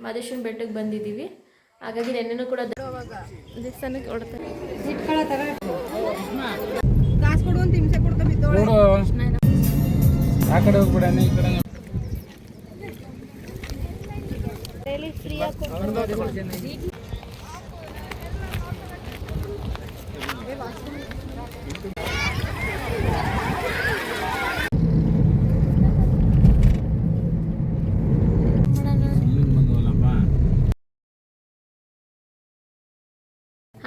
ಮಾದೇಶ್ವರನ ಬೆಟ್ಟಕ್ಕೆ ಬಂದಿದ್ದೀವಿ. ಹಾಗಾಗಿ ನೆನ್ನೆನೂ ಕೂಡ ದೇವಸ್ಥಾನಕ್ಕೆ ಹೊಡ್ತಾರೆ ಆ ಕಡೆ ಹೋಗ್ಬಿಡ ಈ ಕಡೆ ಇಲ್ಲಿಂದ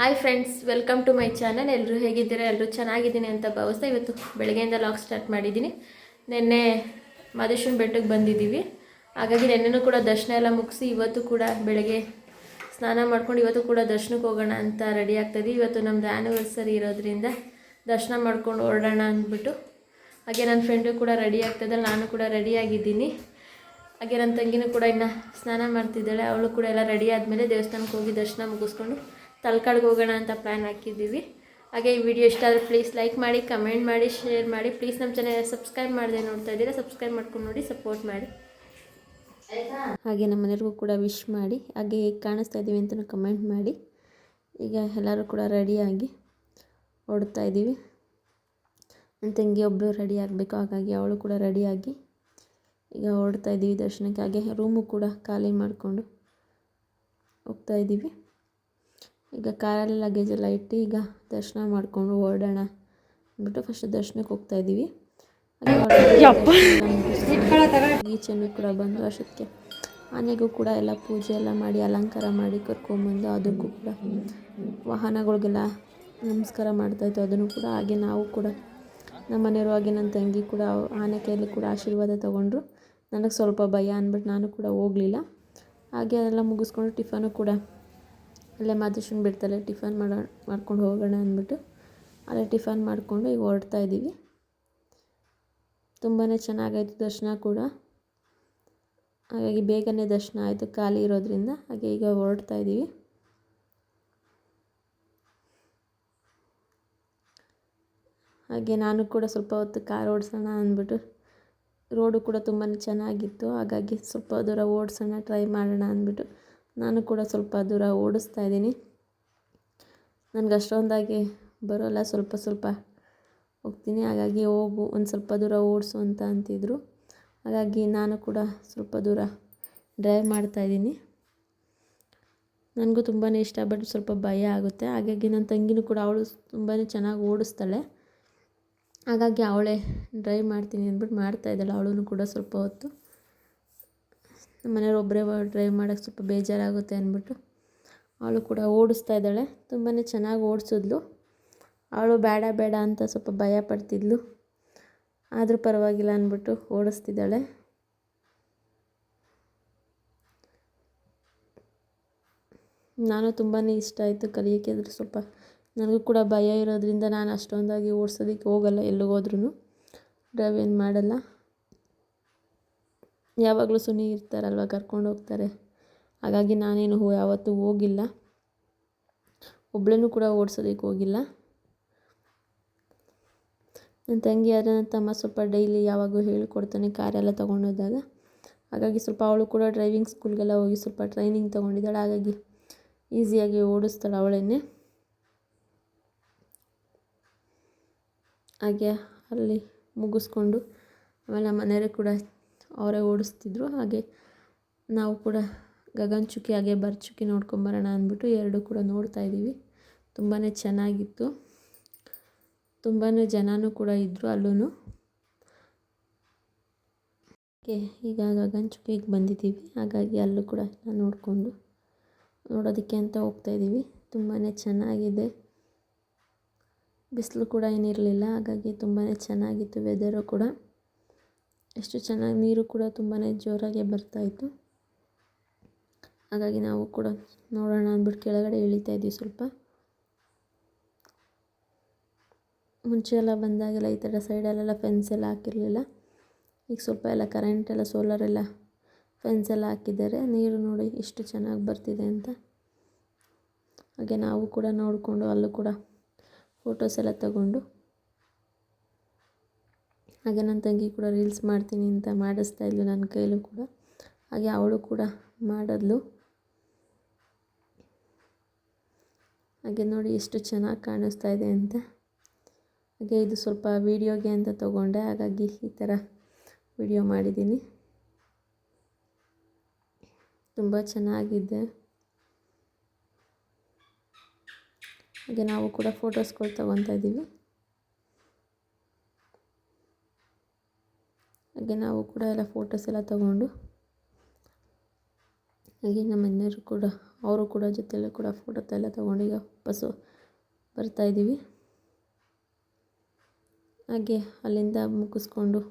hi friends welcome to my channel ಎಲ್ಲರೂ ಹೇಗಿದ್ದೀರಾ? ಎಲ್ಲರೂ ಚೆನ್ನಾಗಿದ್ದೀನಿ ಅಂತ ಭಾವಿಸ್ತಾ ಇವತ್ತು ಬೆಳಗ್ಗೆಯಿಂದ ಲಾಗ್ ಸ್ಟಾರ್ಟ್ ಮಾಡಿದ್ದೀನಿ. ನಿನ್ನೆ ಮಾದೇಶ್ವರನ ಬೆಟ್ಟಕ್ಕೆ ಬಂದಿದ್ದೀವಿ. ಹಾಗಾಗಿ ನೆನ್ನೆನೂ ಕೂಡ ದರ್ಶನ ಎಲ್ಲ ಮುಗಿಸಿ ಇವತ್ತು ಕೂಡ ಬೆಳಗ್ಗೆ ಸ್ನಾನ ಮಾಡ್ಕೊಂಡು ಇವತ್ತು ಕೂಡ ದರ್ಶನಕ್ಕೆ ಹೋಗೋಣ ಅಂತ ರೆಡಿ ಆಗ್ತಾಯಿದ್ದೀವಿ ಇವತ್ತು ನಮ್ಮದು ಆ್ಯನಿವರ್ಸರಿ ಇರೋದ್ರಿಂದ ದರ್ಶನ ಮಾಡ್ಕೊಂಡು ಹೊರಡೋಣ ಅಂದ್ಬಿಟ್ಟು. ಹಾಗೆ ನನ್ನ ಫ್ರೆಂಡು ಕೂಡ ರೆಡಿ ಆಗ್ತದೆ ನಾನು ಕೂಡ ರೆಡಿಯಾಗಿದ್ದೀನಿ ಹಾಗೆ ನನ್ನ ತಂಗಿನೂ ಕೂಡ ಇನ್ನು ಸ್ನಾನ ಮಾಡ್ತಿದ್ದಾಳೆ, ಅವಳು ಕೂಡ ಎಲ್ಲ ರೆಡಿ ಆದಮೇಲೆ ದೇವಸ್ಥಾನಕ್ಕೆ ಹೋಗಿ ದರ್ಶನ ಮುಗಿಸ್ಕೊಂಡು ತಲ್ಕಾಡ್ಗೆ ಹೋಗೋಣ ಅಂತ ಪ್ಲ್ಯಾನ್ ಹಾಕಿದ್ದೀವಿ. ಹಾಗೆ ಈ ವಿಡಿಯೋ ಇಷ್ಟ ಆದರೆ ಪ್ಲೀಸ್ ಲೈಕ್ ಮಾಡಿ ಕಮೆಂಟ್ ಮಾಡಿ ಶೇರ್ ಮಾಡಿ. ಪ್ಲೀಸ್ ನಮ್ಮ ಚಾನಲ್ ಸಬ್ಸ್ಕ್ರೈಬ್ ಮಾಡದೆ ನೋಡ್ತಾ ಇದ್ದೀರಾ ಸಬ್ಸ್ಕ್ರೈಬ್ ಮಾಡ್ಕೊಂಡು ನೋಡಿ ಸಪೋರ್ಟ್ ಮಾಡಿ. ಹಾಗೆ ನಮ್ಮ ಕೂಡ ವಿಶ್ ಮಾಡಿ. ಹಾಗೆ ಹೇಗೆ ಕಾಣಿಸ್ತಾ ಇದ್ದೀವಿ ಅಂತ ಕಮೆಂಟ್ ಮಾಡಿ. ಈಗ ಎಲ್ಲರೂ ಕೂಡ ರೆಡಿಯಾಗಿ ಹೊಡ್ತಾ ಇದ್ದೀವಿ. ನನ್ನ ತಂಗಿ ಒಬ್ಬರು ರೆಡಿ ಆಗಬೇಕು, ಹಾಗಾಗಿ ಅವಳು ಕೂಡ ರೆಡಿಯಾಗಿ ಈಗ ಹೊರಡ್ತಾ ಇದ್ದೀವಿ ದರ್ಶನಕ್ಕೆ. ಹಾಗೆ ರೂಮು ಕೂಡ ಖಾಲಿ ಮಾಡಿಕೊಂಡು ಹೋಗ್ತಾ ಇದ್ದೀವಿ. ಈಗ ಕಾರಲ್ಲಿ ಲಗೇಜ್ ಎಲ್ಲ ಇಟ್ಟು ಈಗ ದರ್ಶನ ಮಾಡಿಕೊಂಡು ಓಡೋಣ ಅಂದ್ಬಿಟ್ಟು ಫಸ್ಟ್ ದರ್ಶನಕ್ಕೆ ಹೋಗ್ತಾ ಇದ್ದೀವಿ. ಈಚೆನೂ ಕೂಡ ಬಂದು ಅಷ್ಟಕ್ಕೆ ಆನೆಗೂ ಕೂಡ ಎಲ್ಲ ಪೂಜೆ ಎಲ್ಲ ಮಾಡಿ ಅಲಂಕಾರ ಮಾಡಿ ಕರ್ಕೊಂಬಂದು ಅದಕ್ಕೂ ಕೂಡ ವಾಹನಗಳಿಗೆಲ್ಲ ನಮಸ್ಕಾರ ಮಾಡ್ತಾಯಿತ್ತು ಅದನ್ನು ಕೂಡ ಹಾಗೆ ನಾವು ಕೂಡ ನಮ್ಮ ಮನೆಯವರು ಹಾಗೆ ನನ್ನ ತಂಗಿ ಕೂಡ ಆನೆ ಕೈಯಲ್ಲಿ ಕೂಡ ಆಶೀರ್ವಾದ ತೊಗೊಂಡ್ರು. ನನಗೆ ಸ್ವಲ್ಪ ಭಯ ಅಂದ್ಬಿಟ್ಟು ನಾನು ಕೂಡ ಹೋಗಲಿಲ್ಲ. ಹಾಗೆ ಅದೆಲ್ಲ ಮುಗಿಸ್ಕೊಂಡು ಟಿಫನು ಕೂಡ ಅಲ್ಲೇ ಮಾದೇಶನ್ ಬಿಡ್ತಲ್ಲೇ ಟಿಫನ್ ಮಾಡೋ, ಮಾಡ್ಕೊಂಡು ಹೋಗೋಣ ಅಂದ್ಬಿಟ್ಟು ಅಲ್ಲೇ ಟಿಫನ್ ಮಾಡಿಕೊಂಡು ಈಗ ಹೊರಡ್ತಾ ಇದ್ದೀವಿ. ತುಂಬಾ ಚೆನ್ನಾಗಾಯಿತು ದರ್ಶನ ಕೂಡ. ಹಾಗಾಗಿ ಬೇಗನೆ ದರ್ಶನ ಆಯಿತು ಖಾಲಿ ಇರೋದ್ರಿಂದ. ಹಾಗೆ ಈಗ ಹೊರಡ್ತಾ ಇದ್ದೀವಿ. ಹಾಗೆ ನಾನು ಕೂಡ ಸ್ವಲ್ಪ ಹೊತ್ತು ಕಾರ್ ಓಡಿಸೋಣ ಅಂದ್ಬಿಟ್ಟು ರೋಡು ಕೂಡ ತುಂಬಾ ಚೆನ್ನಾಗಿತ್ತು. ಹಾಗಾಗಿ ಸ್ವಲ್ಪ ದೂರ ಓಡಿಸೋಣ, ಟ್ರೈ ಮಾಡೋಣ ಅಂದ್ಬಿಟ್ಟು ನಾನು ಕೂಡ ಸ್ವಲ್ಪ ದೂರ ಓಡಿಸ್ತಾ ಇದ್ದೀನಿ. ನನಗೆ ಅಷ್ಟೊಂದಾಗಿ ಬರೋಲ್ಲ, ಸ್ವಲ್ಪ ಸ್ವಲ್ಪ ಹೋಗ್ತೀನಿ. ಹಾಗಾಗಿ ಹೋಗು, ಒಂದು ಸ್ವಲ್ಪ ದೂರ ಓಡಿಸು ಅಂತ ಅಂತಿದ್ರು. ಹಾಗಾಗಿ ನಾನು ಕೂಡ ಸ್ವಲ್ಪ ದೂರ ಡ್ರೈವ್ ಮಾಡ್ತಾಯಿದ್ದೀನಿ ನನಗೂ ತುಂಬಾ ಇಷ್ಟ, ಬಟ್ ಸ್ವಲ್ಪ ಭಯ ಆಗುತ್ತೆ. ಹಾಗಾಗಿ ನನ್ನ ತಂಗಿನೂ ಕೂಡ ಅವಳು ತುಂಬಾ ಚೆನ್ನಾಗಿ ಓಡಿಸ್ತಾಳೆ. ಹಾಗಾಗಿ ಅವಳೇ ಡ್ರೈವ್ ಮಾಡ್ತೀನಿ ಅಂದ್ಬಿಟ್ಟು ಮಾಡ್ತಾಯಿದ್ದಾಳೆ ಅವಳೂ ಕೂಡ ಸ್ವಲ್ಪ ಹೊತ್ತು. ನಮ್ಮ ಮನೆಯವ್ರು ಒಬ್ಬರೇ ಡ್ರೈವ್ ಮಾಡೋಕ್ಕೆ ಸ್ವಲ್ಪ ಬೇಜಾರಾಗುತ್ತೆ ಅಂದ್ಬಿಟ್ಟು ಅವಳು ಕೂಡ ಓಡಿಸ್ತಾ ಇದ್ದಾಳೆ. ತುಂಬಾ ಚೆನ್ನಾಗಿ ಓಡಿಸಿದ್ಲು. ಅವಳು ಬೇಡ ಬೇಡ ಅಂತ ಸ್ವಲ್ಪ ಭಯ ಪಡ್ತಿದ್ಲು. ಆದರೂ ಪರವಾಗಿಲ್ಲ ಅಂದ್ಬಿಟ್ಟು ಓಡಿಸ್ತಿದ್ದಾಳೆ. ನಾನು ತುಂಬಾ ಇಷ್ಟ ಆಯಿತು ಕಲಿಯೋಕ್ಕೆ ಅದ್ರ ಸ್ವಲ್ಪ ನನಗೂ ಕೂಡ ಭಯ ಇರೋದ್ರಿಂದ ನಾನು ಅಷ್ಟೊಂದಾಗಿ ಓಡಿಸೋದಕ್ಕೆ ಹೋಗಲ್ಲ ಎಲ್ಲಿಗೋದ್ರೂ ಡ್ರೈವ್ ಏನು ಮಾಡಲ್ಲ. ಯಾವಾಗಲೂ ಸುನಿ ಇರ್ತಾರಲ್ವ, ಕರ್ಕೊಂಡು ಹೋಗ್ತಾರೆ. ಹಾಗಾಗಿ ನಾನೇನು ಹೋ, ಯಾವತ್ತೂ ಹೋಗಿಲ್ಲ. ಒಬ್ಬಳನ್ನೂ ಕೂಡ ಓಡಿಸೋದಕ್ಕೆ ಹೋಗಿಲ್ಲ. ನನ್ನ ತಂಗಿ ಆದರೆ ನನ್ನ ತಮ್ಮ ಸ್ವಲ್ಪ ಡೈಲಿ ಯಾವಾಗೂ ಹೇಳ್ಕೊಡ್ತಾನೆ, ಕಾರೆಲ್ಲ ತೊಗೊಂಡೋದಾಗ. ಹಾಗಾಗಿ ಸ್ವಲ್ಪ ಅವಳು ಕೂಡ ಡ್ರೈವಿಂಗ್ ಸ್ಕೂಲ್ಗೆಲ್ಲ ಹೋಗಿ ಸ್ವಲ್ಪ ಟ್ರೈನಿಂಗ್ ತೊಗೊಂಡಿದ್ದಾಳೆ. ಹಾಗಾಗಿ ಈಸಿಯಾಗಿ ಓಡಿಸ್ತಾಳೆ ಅವಳನ್ನೇ. ಹಾಗೆ ಅಲ್ಲಿ ಮುಗಿಸ್ಕೊಂಡು ಆಮೇಲೆ ಮನೆಯವರು ಕೂಡ ಅವರೇ ಓಡಿಸ್ತಿದ್ರು. ಹಾಗೆ ನಾವು ಕೂಡ ಗಗನಚುಕ್ಕಿ, ಹಾಗೆ ಬರ್ಚುಕ್ಕಿ ನೋಡ್ಕೊಂಬರೋಣ ಅಂದ್ಬಿಟ್ಟು ಎರಡು ಕೂಡ ನೋಡ್ತಾ ಇದ್ದೀವಿ. ತುಂಬಾ ಚೆನ್ನಾಗಿತ್ತು. ತುಂಬಾ ಜನನೂ ಕೂಡ ಇದ್ದರು ಅಲ್ಲೂ ಓಕೆ, ಈಗ ಗಗನಚುಕ್ಕಿಗೆ ಬಂದಿದ್ದೀವಿ. ಹಾಗಾಗಿ ಅಲ್ಲೂ ಕೂಡ ನೋಡಿಕೊಂಡು ನೋಡೋದಕ್ಕೆ ಅಂತ ಹೋಗ್ತಾಯಿದ್ದೀವಿ ತುಂಬಾ ಚೆನ್ನಾಗಿದೆ. ಬಿಸಿಲು ಕೂಡ ಏನಿರಲಿಲ್ಲ. ಹಾಗಾಗಿ ತುಂಬಾ ಚೆನ್ನಾಗಿತ್ತು ವೆದರು ಕೂಡ. ಎಷ್ಟು ಚೆನ್ನಾಗಿ ನೀರು ಕೂಡ ತುಂಬಾ ಜೋರಾಗೆ ಬರ್ತಾಯಿತ್ತು ಹಾಗಾಗಿ ನಾವು ಕೂಡ ನೋಡೋಣ ಅಂದ್ಬಿಟ್ಟು ಕೆಳಗಡೆ ಇಳಿತಾ ಇದ್ವಿ ಸ್ವಲ್ಪ. ಮುಂಚೆ ಎಲ್ಲ ಬಂದಾಗೆಲ್ಲ ಈ ಥರ ಸೈಡಲ್ಲೆಲ್ಲ ಫೆನ್ಸ್ ಎಲ್ಲ ಹಾಕಿರಲಿಲ್ಲ. ಈಗ ಸ್ವಲ್ಪ ಎಲ್ಲ ಕರೆಂಟ್ ಎಲ್ಲ ಸೋಲಾರ್ ಎಲ್ಲ ಫೆನ್ಸ್ ಎಲ್ಲ ಹಾಕಿದ್ದಾರೆ. ನೀರು ನೋಡಿ ಎಷ್ಟು ಚೆನ್ನಾಗಿ ಬರ್ತಿದೆ ಅಂತ. ಹಾಗೆ ನಾವು ಕೂಡ ನೋಡಿಕೊಂಡು ಅಲ್ಲೂ ಕೂಡ ಫೋಟೋಸ್ ಎಲ್ಲ ತಗೊಂಡು ಹಾಗೆ ನನ್ನ ತಂಗಿ ಕೂಡ ರೀಲ್ಸ್ ಮಾಡ್ತೀನಿ ಅಂತ ಮಾಡಿಸ್ತಾ ಇದ್ಲು ನನ್ನ ಕೈಲೂ ಕೂಡ. ಹಾಗೆ ಅವಳು ಕೂಡ ಮಾಡಿದ್ಲು. ಹಾಗೆ ನೋಡಿ ಎಷ್ಟು ಚೆನ್ನಾಗಿ ಕಾಣಿಸ್ತಾ ಇದೆ ಅಂತ. ಹಾಗೆ ಇದು ಸ್ವಲ್ಪ ವೀಡಿಯೋಗೆ ಅಂತ ತೊಗೊಂಡೆ, ಹಾಗಾಗಿ ಈ ಥರ ವಿಡಿಯೋ ಮಾಡಿದ್ದೀನಿ. ತುಂಬ ಚೆನ್ನಾಗಿದೆ. ಹಾಗೆ ನಾವು ಕೂಡ ಫೋಟೋಸ್ಗಳು ತೊಗೊತಾ ಇದ್ದೀವಿ. ಹಾಗೆ ನಾವು ಕೂಡ ಎಲ್ಲ ಫೋಟೋಸ್ ಎಲ್ಲ ತಗೊಂಡು, ಹಾಗೆ ನಮ್ಮ ಮನೆಯವರು ಕೂಡ, ಅವರು ಕೂಡ ಜೊತೆಯಲ್ಲೂ ಕೂಡ ಫೋಟೋ ಎಲ್ಲ ತೊಗೊಂಡು ಈಗ ವಾಪಸ್ಸು ಬರ್ತಾಯಿದ್ದೀವಿ ಹಾಗೆ ಅಲ್ಲಿಂದ ಮುಗಿಸ್ಕೊಂಡು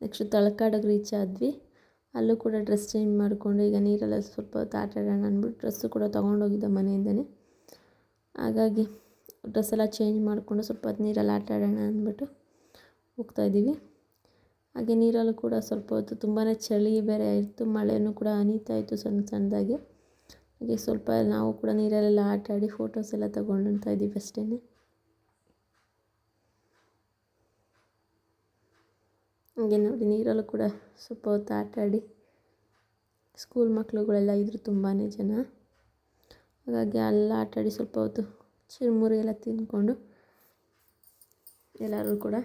ನೆಕ್ಸ್ಟ್ ತಳಕಾಡಿಗೆ ರೀಚ್ ಆದ್ವಿ. ಅಲ್ಲೂ ಕೂಡ ಡ್ರೆಸ್ ಚೇಂಜ್ ಮಾಡಿಕೊಂಡು ಈಗ ನೀರೆಲ್ಲ ಸ್ವಲ್ಪ ಹೊತ್ತು ಆಟ ಆಡೋಣ ಅಂದ್ಬಿಟ್ಟು ಡ್ರೆಸ್ಸು ಕೂಡ ತೊಗೊಂಡೋಗಿದ್ದೆ ಮನೆಯಿಂದನೇ. ಹಾಗಾಗಿ ಡ್ರೆಸ್ ಎಲ್ಲ ಚೇಂಜ್ ಮಾಡಿಕೊಂಡು ಸ್ವಲ್ಪ ಹೊತ್ತು ನೀರಲ್ಲಿ ಆಟ ಆಡೋಣ ಅಂದ್ಬಿಟ್ಟು ಹೋಗ್ತಾಯಿದ್ದೀವಿ ಹಾಗೆ ನೀರಲ್ಲೂ ಕೂಡ ಸ್ವಲ್ಪ ಹೊತ್ತು ತುಂಬಾ ಚಳಿ ಬೇರೆ ಇತ್ತು, ಮಳೆನೂ ಕೂಡ ಅನಿತಾ ಇತ್ತು ಸಣ್ಣ ಸಣ್ಣದಾಗಿ. ಹಾಗೆ ಸ್ವಲ್ಪ ನಾವು ಕೂಡ ನೀರಲ್ಲೆಲ್ಲ ಆಟ ಆಡಿ ಫೋಟೋಸ್ ಎಲ್ಲ ತಗೊಂಡ್ತಾ ಇದ್ದೀವಿ ಅಷ್ಟೇ ಹಾಗೆ ನೋಡಿ ನೀರಲ್ಲೂ ಕೂಡ ಸ್ವಲ್ಪ ಹೊತ್ತು ಆಟ ಆಡಿ ಸ್ಕೂಲ್ ಮಕ್ಕಳುಗಳೆಲ್ಲ ಇದ್ದರು ತುಂಬಾ ಜನ. ಹಾಗಾಗಿ ಎಲ್ಲ ಆಟಾಡಿ ಸ್ವಲ್ಪ ಹೊತ್ತು ಚಿರುಮುರಿ ಎಲ್ಲ ತಿಂದ್ಕೊಂಡು ಎಲ್ಲರೂ ಕೂಡ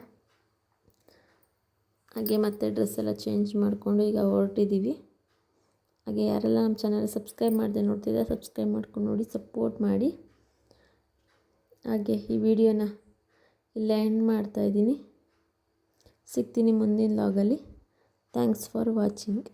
ಹಾಗೆ ಮತ್ತೆ ಡ್ರೆಸ್ ಎಲ್ಲ ಚೇಂಜ್ ಮಾಡಿಕೊಂಡು ಈಗ ಹೊರಟಿದ್ದೀವಿ. ಹಾಗೆ ಯಾರೆಲ್ಲ ನಮ್ಮ ಚಾನಲ್ ಸಬ್ಸ್ಕ್ರೈಬ್ ಮಾಡಿದೆ ನೋಡ್ತಿದ್ದೆ ಸಬ್ಸ್ಕ್ರೈಬ್ ಮಾಡ್ಕೊಂಡು ನೋಡಿ ಸಪೋರ್ಟ್ ಮಾಡಿ. ಹಾಗೆ ಈ ವಿಡಿಯೋನ ಇಲ್ಲೇ ಎಂಡ್ ಮಾಡ್ತಾಯಿದ್ದೀನಿ ಸಿಗ್ತೀನಿ ಮುಂದಿನ ಲಾಗಲ್ಲಿ ಥ್ಯಾಂಕ್ಸ್ ಫಾರ್ ವಾಚಿಂಗ್